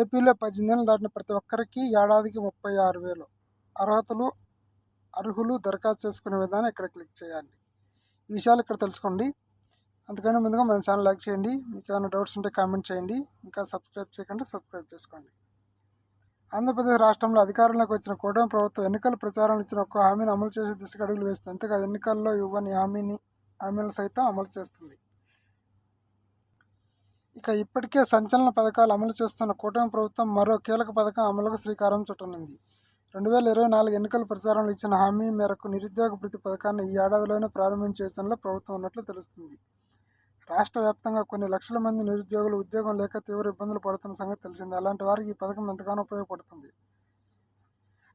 ఏపీలో పద్దెనిమిదేళ్ళు దాటిన ప్రతి ఒక్కరికి ఏడాదికి ముప్పై ఆరు వేలు. అర్హతలు అర్హులు దరఖాస్తు చేసుకునే విధానం ఇక్కడ క్లిక్ చేయండి ఈ విషయాలు ఇక్కడ తెలుసుకోండి. అందుకని ముందుగా మన ఛానల్ లైక్ చేయండి. మీకు ఏమైనా డౌట్స్ ఉంటే కామెంట్ చేయండి. ఇంకా సబ్స్క్రైబ్ చేయకుండా సబ్స్క్రైబ్ చేసుకోండి. ఆంధ్రప్రదేశ్ రాష్ట్రంలో అధికారంలోకి వచ్చిన కూటమి ప్రభుత్వం ఎన్నికల ప్రచారంలో ఇచ్చిన ఒక్క హామీని అమలు చేసే దిశగా అడుగులు వేస్తుంది అంతేకాదు ఎన్నికల్లో ఇవ్వని హామీని హామీలు సైతం అమలు చేస్తుంది. ఇక ఇప్పటికే సంచలన పథకాలు అమలు చేస్తున్న కూటమి ప్రభుత్వం మరో కీలక పథకం అమలుకు శ్రీకారం చుట్టనుంది. రెండు వేల ఇరవై నాలుగు ఎన్నికల ప్రచారంలో ఇచ్చిన హామీ మేరకు నిరుద్యోగ భృతి పథకాన్ని ఈ ఏడాదిలోనే ప్రారంభించే యోచనలో ప్రభుత్వం ఉన్నట్లు తెలుస్తుంది. రాష్ట్ర వ్యాప్తంగా కొన్ని లక్షల మంది నిరుద్యోగులు ఉద్యోగం లేక తీవ్ర ఇబ్బందులు పడుతున్న సంగతి తెలిసింది. అలాంటి వారికి ఈ పథకం ఎంతగానో ఉపయోగపడుతుంది.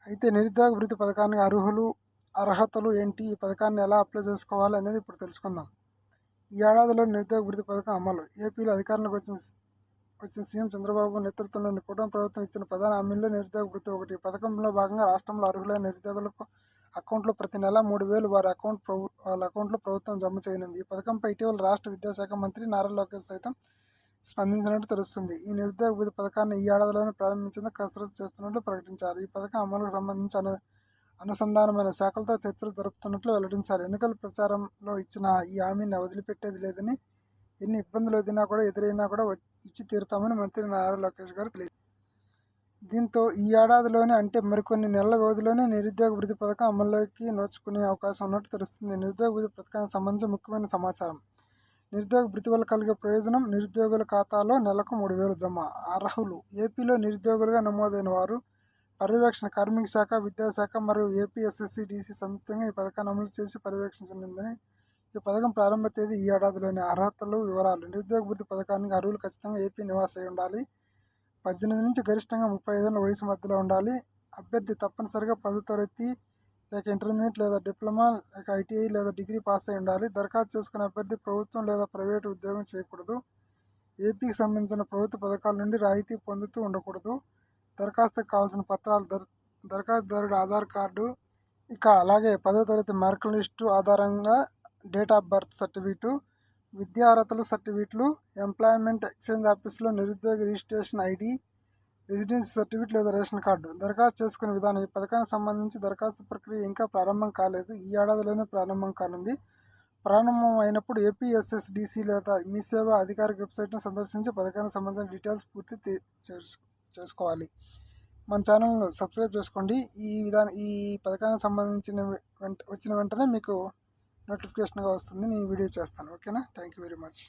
అయితే నిరుద్యోగ భృతి పథకానికి అర్హులు అర్హతలు ఏంటి? ఈ పథకాన్ని ఎలా అప్లై చేసుకోవాలి అనేది ఇప్పుడు తెలుసుకుందాం. ఈ ఏడాదిలో నిరుద్యోగ భృతి పథకం అమలు. ఏపీలో అధికారంలోకి వచ్చిన వచ్చిన సీఎం చంద్రబాబు నేతృత్వంలోని కుటుంబ ప్రభుత్వం ఇచ్చిన ప్రధాన హామీల్లో నిరుద్యోగ భృతి ఒకటి. పథకంలో భాగంగా రాష్ట్రంలో అర్హులైన నిరుద్యోగులకు అకౌంట్లో ప్రతి నెల మూడు వేలు వారి అకౌంట్ ప్రభు వాళ్ళ అకౌంట్లో ప్రభుత్వం జమ చేయనుంది. ఈ పథకంపై ఇటీవల రాష్ట్ర విద్యాశాఖ మంత్రి నారా లోకేష్ సైతం స్పందించినట్టు తెలుస్తుంది. ఈ నిరుద్యోగ భృతి పథకాన్ని ఈ ఏడాదిలోనే ప్రారంభించేందుకు కసరత్తు చేస్తున్నట్లు ప్రకటించారు. ఈ పథకం అమలుకు సంబంధించి అనుసంధానమైన శాఖలతో చర్చలు జరుపుతున్నట్లు వెల్లడించారు. ఎన్నికల ప్రచారంలో ఇచ్చిన ఈ హామీని వదిలిపెట్టేది లేదని ఎన్ని ఇబ్బందులు ఎదినా కూడా ఎదురైనా కూడా ఇచ్చి తీరుతామని మంత్రి నారా లోకేష్ గారు తెలియజేశారు దీంతో ఈ ఏడాదిలోనే అంటే మరికొన్ని నెలల వ్యవధిలోనే నిరుద్యోగ వృద్ధి పథకం అమల్లోకి నోచుకునే అవకాశం ఉన్నట్టు తెలుస్తుంది. నిరుద్యోగ వృద్ధి పథకానికి సంబంధించి ముఖ్యమైన సమాచారం. నిరుద్యోగ వృత్తి వల్ల కలిగే ప్రయోజనం నిరుద్యోగుల ఖాతాలో నెలకు మూడు వేలు జమ. అర్హులు? ఏపీలో నిరుద్యోగులుగా నమోదైన వారు పర్యవేక్షణ కార్మిక శాఖ విద్యాశాఖ మరియు ఏపీఎస్ఎస్సి డీసీ సంయుక్తంగా ఈ పథకాన్ని అమలు చేసి పర్యవేక్షించనుందని ఈ పథకం ప్రారంభ తేదీ ఈ ఏడాదిలోని అర్హతలు వివరాలు నిరుద్యోగ వృత్తి పథకానికి అర్హులు ఖచ్చితంగా ఏపీ నివాస అయి ఉండాలి. పద్దెనిమిది నుంచి గరిష్టంగా ముప్పై ఐదేళ్ళ వయసు మధ్యలో ఉండాలి. అభ్యర్థి తప్పనిసరిగా పదో తరగతి లేక ఇంటర్మీడియట్ లేదా డిప్లొమా లేక ఐటీఐ లేదా డిగ్రీ పాస్ అయి ఉండాలి. దరఖాస్తు చేసుకునే అభ్యర్థి ప్రభుత్వం లేదా ప్రైవేటు ఉద్యోగం చేయకూడదు. ఏపీకి సంబంధించిన ప్రభుత్వ పథకాల నుండి రాయితీ పొందుతూ ఉండకూడదు. దరఖాస్తుకు కావాల్సిన పత్రాలు దర దరఖాస్తుదారుడు ఆధార్ కార్డు ఇక అలాగే పదో తరగతి మార్కుల లిస్టు ఆధారంగా డేట్ ఆఫ్ బర్త్ సర్టిఫికేటు విద్యార్హతల సర్టిఫికేట్లు ఎంప్లాయ్మెంట్ ఎక్స్చేంజ్ ఆఫీస్లో నిరుద్యోగ రిజిస్ట్రేషన్ ఐడి రెసిడెన్సీ సర్టిఫికేట్ లేదా రేషన్ కార్డు. దరఖాస్తు చేసుకునే విధానం ఈ పథకానికి సంబంధించి దరఖాస్తు ప్రక్రియ ఇంకా ప్రారంభం కాలేదు. ఈ ఏడాదిలోనే ప్రారంభం కానుంది. ప్రారంభం అయినప్పుడు ఏపీఎస్ఎస్డిసి లేదా మీ సేవ అధికారిక వెబ్సైట్ను సందర్శించి పథకానికి సంబంధించిన డీటెయిల్స్ పూర్తి చేసుకోవాలి. మన ఛానల్ను సబ్స్క్రైబ్ చేసుకోండి. ఈ విధానం ఈ పథకానికి సంబంధించిన వెంట వచ్చిన వెంటనే మీకు నోటిఫికేషన్గా వస్తుంది. నేను వీడియో చేస్తాను. ఓకేనా? Thank you very much.